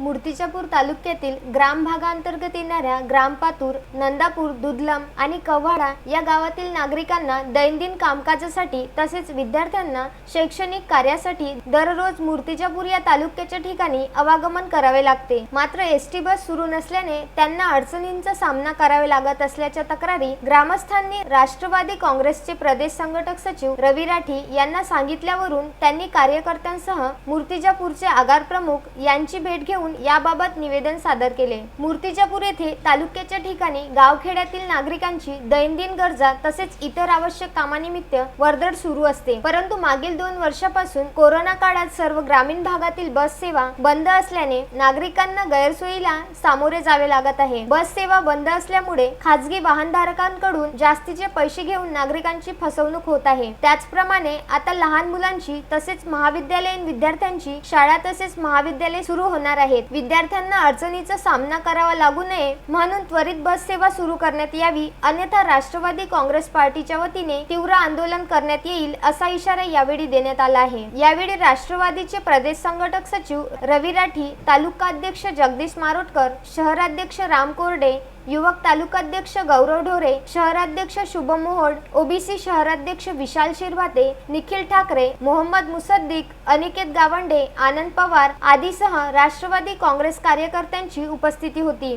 मूर्तिजापूर तालुक्यातील ग्राम भागांतर्गत येणाऱ्या ग्रामपातूर नंदापूर दुधलम आणि कव्हाडा या गावातील नागरिकांना दैनंदिन कामकाजासाठी तसेच विद्यार्थ्यांना शैक्षणिक कार्यासाठी दररोज मूर्तिजापूर या तालुक्याच्या ठिकाणी अवागमन करावे लागते. मात्र एस टी बस सुरू नसल्याने त्यांना अडचणींचा सामना करावे लागत असल्याच्या तक्रारी ग्रामस्थांनी राष्ट्रवादी काँग्रेसचे प्रदेश संघटक सचिव रवी राठी यांना सांगितल्यावरून त्यांनी कार्यकर्त्यांसह मूर्तिजापूरचे आगार प्रमुख यांची भेट घेऊन याबाबत निवेदन सादर केले. मूर्तिजापूर येथे तालुक्याच्या ठिकाणी गावखेड्यातील नागरिकांची दैनंदिन गरजा तसेच इतर आवश्यक कामानिमित्त वर्दळ सुरू असते. परंतु मागील दोन वर्षापासून कोरोना काळात सर्व ग्रामीण भागातील बस सेवा बंद असल्याने नागरिकांना गैरसोयीला सामोरे जावे लागत आहे. बस सेवा बंद असल्यामुळे खाजगी वाहनधारकांकडून जास्तीचे पैसे घेऊन नागरिकांची फसवणूक होत आहे. त्याचप्रमाणे आता लहान मुलांची तसेच महाविद्यालयीन विद्यार्थ्यांची शाळा तसेच महाविद्यालय सुरू होणार आहे. आहेत. विद्यार्थ्यांना अडचणीचा सामना करावा लागू नये म्हणून त्वरित बस सेवा सुरू करण्यात यावी. अन्यथा राष्ट्रवादी काँग्रेस पार्टीच्या वतीने तीव्र आंदोलन करण्यात येईल असा इशारा यावेळी देण्यात आला आहे. यावेळी राष्ट्रवादीचे प्रदेश संघटक सचिव रवी राठी तालुकाध्यक्ष जगदीश मारोटकर शहराध्यक्ष राम कोरडे युवक तालुकाध्यक्ष गौरव ढोरे शहराध्यक्ष शुभम मोहोड ओबीसी शहराध्यक्ष विशाल शिरवाते निखिल ठाकरे मोहम्मद मुसद्दिक अनिकेत गावंडे आनंद पवार आदीसह राष्ट्रवादी काँग्रेस कार्यकर्त्यांची उपस्थिती होती.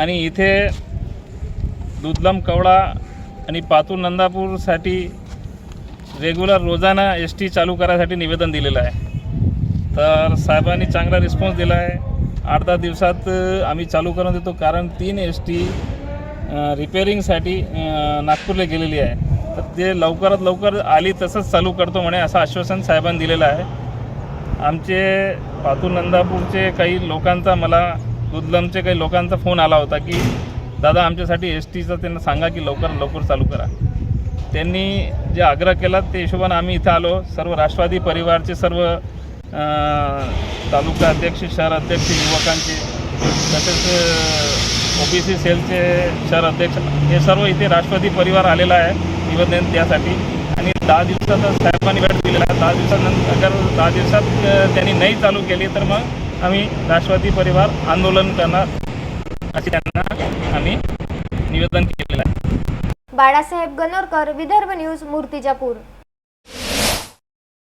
आणि इथे दुधलम कवडा आणि पातूर नंदापूरसाठी रेग्युलर रोजाना एस टी चालू करायसाठी निवेदन दिलेलं आहे. तर साहेबांनी चांगला रिस्पॉन्स दिला आहे आठ दहा दिवसात आम्ही चालू करून देतो कारण तीन एस टी रिपेअरिंगसाठी नागपूरला गेलेली आहे. तर ते लवकरात लवकर आली तसंच चालू करतो म्हणे असं आश्वासन साहेबांनी दिलेलं आहे. आमचे पातूर नंदापूरचे काही लोकांचा मला दुधलमचे काही लोकांचा फोन आला होता की दादा आमच्यासाठी एस टीचं त्यांना सांगा की लवकर लवकर चालू करा. त्यांनी जे आग्रह केला ते हिशोबानं आम्ही इथं आलो. सर्व राष्ट्रवादी परिवारचे सर्व तालुका अध्यक्ष शहर अध्यक्ष युवकांचे तसेच ओ बी सी सेलचे शहर अध्यक्ष हे सर्व इथे राष्ट्रवादी परिवार आलेला आहे निवेदन त्यासाठी. आणि दहा दिवसात साहेबांनी वेळ दिलेला आहे. दहा दिवसानंतर अगर दहा दिवसात त्यांनी नाही चालू केली तर मग आम्ही राष्ट्रवादी परिवार आंदोलन करणार असे त्यांना आम्ही निवेदन केलेलं आहे. बाळासाहेब गणोरकर विदर्भ न्यूज मूर्तिजापूर.